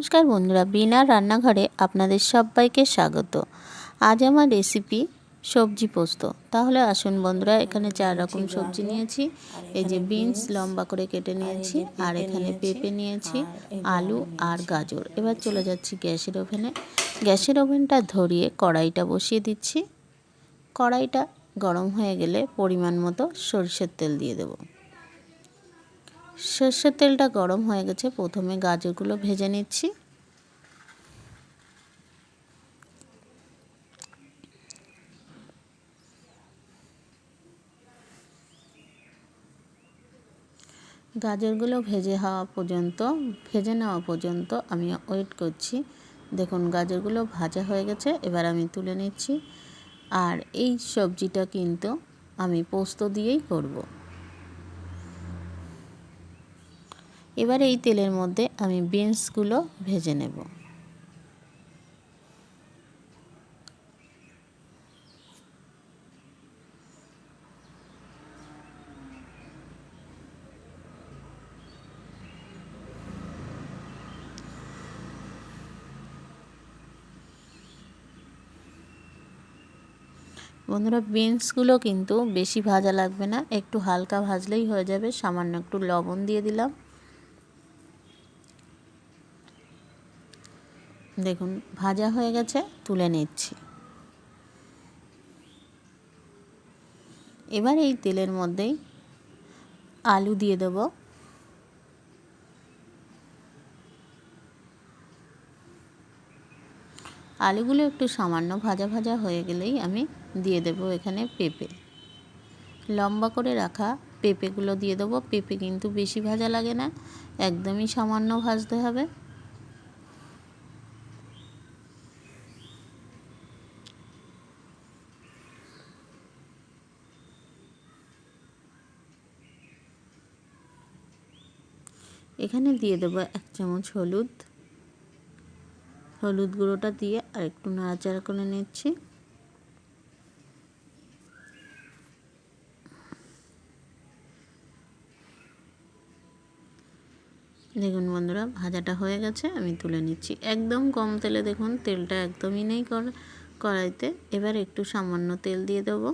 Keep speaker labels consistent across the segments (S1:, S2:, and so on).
S1: নমস্কার বন্ধুরা, বিনা রান্নাঘরে আপনাদের সবাইকে স্বাগত। আজ আমার রেসিপি সবজি পোস্ত। তাহলে আসুন বন্ধুরা, এখানে চার রকম সবজি নিয়েছি। এই যে বিনস লম্বা করে কেটে নিয়েছি, আর এখানে পেঁপে নিয়েছি, আলু আর গাজর। এবার চলে যাচ্ছি গ্যাসের ওভেনে। গ্যাসের ওভেনটা ধরিয়ে কড়াইটা বসিয়ে দিচ্ছি। কড়াইটা গরম হয়ে গেলে পরিমাণ মতো সরষের তেল দিয়ে দেবো। সর্ষের তেলটা গরম হয়ে গেছে। প্রথমে গাজরগুলো ভেজে নিচ্ছি। গাজরগুলো ভেজে হওয়া পর্যন্ত, ভেজে নেওয়া পর্যন্ত আমি ওয়েট করছি। দেখুন, গাজরগুলো ভাজা হয়ে গেছে, এবার আমি তুলে নিচ্ছি। আর এই সবজিটা কিন্তু আমি পোস্ত দিয়েই করব। এবার এই তেলের মধ্যে আমি বিনসগুলো ভেজে নেব। বন্ধুরা, বিনসগুলো কিন্তু বেশি ভাজা লাগবে না, একটু হালকা ভাজলেই হয়ে যাবে, সামান্য একটু লবণ দিয়ে দিলাম। দেখুন, ভাজা হয়ে গেছে, তুলে নিচ্ছি। এবার এই তেলের মধ্যেই আলু দিয়ে দেব। আলুগুলো একটু সামান্য ভাজা ভাজা হয়ে গেলেই আমি দিয়ে দেব এখানে পেঁপে। লম্বা করে রাখা পেঁপেগুলো দিয়ে দেবো। পেঁপে কিন্তু বেশি ভাজা লাগে না, একদমই সামান্য ভাজতে হবে। এখানে দিয়ে দেবো এক চামচ হলুদ। হলুদ গুঁড়োটা দিয়ে আর একটু নাড়াচাড়া করে নিচ্ছি। দেখুন বন্ধুরা, ভাজাটা হয়ে গেছে, আমি তুলে নিচ্ছি। একদম কম তেলে দেখুন, তেলটা একদমই নেই কড়াইতে। এবার একটু সামান্য তেল দিয়ে দেবো।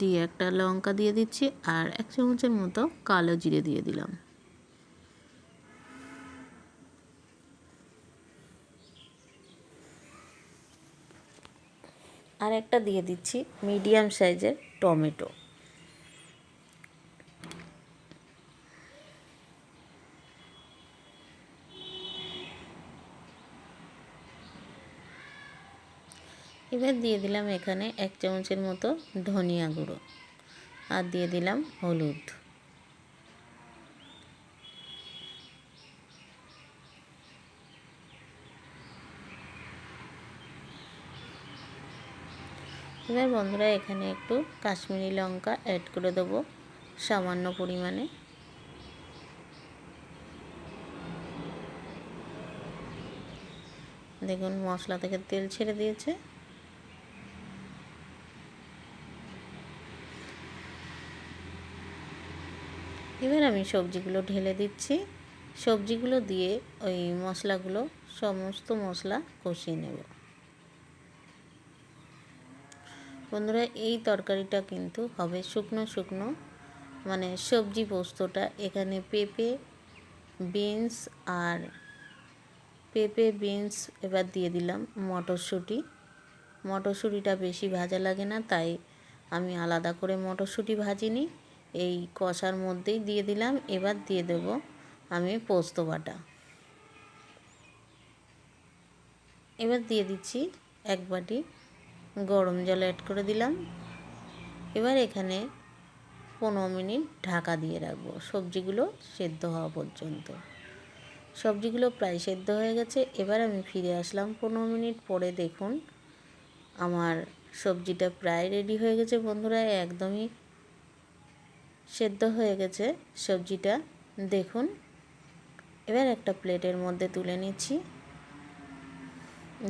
S1: দিয়ে একটা লঙ্কা দিয়ে দিচ্ছি আর এক চামচের মতো কালো জিরে দিয়ে দিলাম। আর একটা দিয়ে দিচ্ছি মিডিয়াম সাইজের টমেটো। এবার দিয়ে দিলাম এখানে এক চামচের মতো ধনিয়া গুঁড়ো। আর দিয়ে দিলাম হলুদ। এবার বন্ধুরা এখানে একটু কাশ্মীরি লঙ্কা অ্যাড করে দেবো সামান্য পরিমাণে। দেখুন মশলা থেকে তেল ছেড়ে দিয়েছে। এবার আমি সবজিগুলো ঢেলে দিচ্ছি। সবজিগুলো দিয়ে ওই মশলাগুলো, সমস্ত মশলা কষিয়ে নেব। বন্ধুরা, এই তরকারিটা কিন্তু হবে শুকনো শুকনো। মানে সবজি পোস্তটা এখানে পেঁপে, বিনস আর পেঁপে, বিনস এবার দিয়ে দিলাম মটরশুঁটি। মটরশুঁটিটা বেশি ভাজা লাগে না, তাই আমি আলাদা করে মটরশুঁটি ভাজিনি। এই কষার মধ্যেই দিয়ে দিলাম, এবার দিয়ে দেব আমি পোস্ত বাটা। এবার দিয়ে দিচ্ছি এক বাটি গরম জল অ্যাড করে দিলাম। এবার এখানে পনেরো মিনিট ঢাকা দিয়ে রাখব। সবজিগুলো সেদ্ধ হওয়া পর্যন্ত। সবজিগুলো প্রায় সেদ্ধ হয়ে গেছে। এবার আমি ফিরে আসলাম পনেরো মিনিট পরে। দেখুন, আমার সবজিটা প্রায় রেডি হয়ে গেছে বন্ধুরা। একদমই সেদ্ধ হয়ে গেছে সবজিটা। দেখুন, এবার একটা প্লেটের মধ্যে তুলে নিচ্ছি।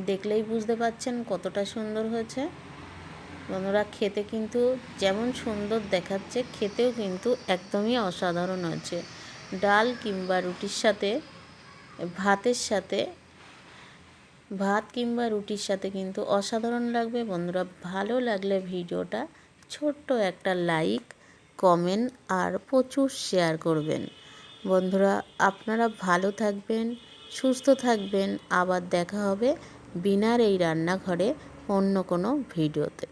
S1: দেখলেই বুঝতে পাচ্ছেন কতটা সুন্দর হয়েছে। বন্ধুরা, খেতে কিন্তু যেমন সুন্দর দেখাচ্ছে, খেতেও কিন্তু একদমই অসাধারণ হয়েছে। ডাল কিংবা রুটির সাথে, ভাতের সাথে, ভাত কিংবা রুটির সাথে কিন্তু অসাধারণ লাগবে। বন্ধুরা, ভালো লাগলে ভিডিওটা ছোট্ট একটা লাইক কমেন্ট আর প্রচুর শেয়ার করবেন। বন্ধুরা, আপনারা ভালো থাকবেন, সুস্থ থাকবেন। আবার দেখা হবে বিনার এই রান্নাঘরে অন্য কোনো ভিডিওতে।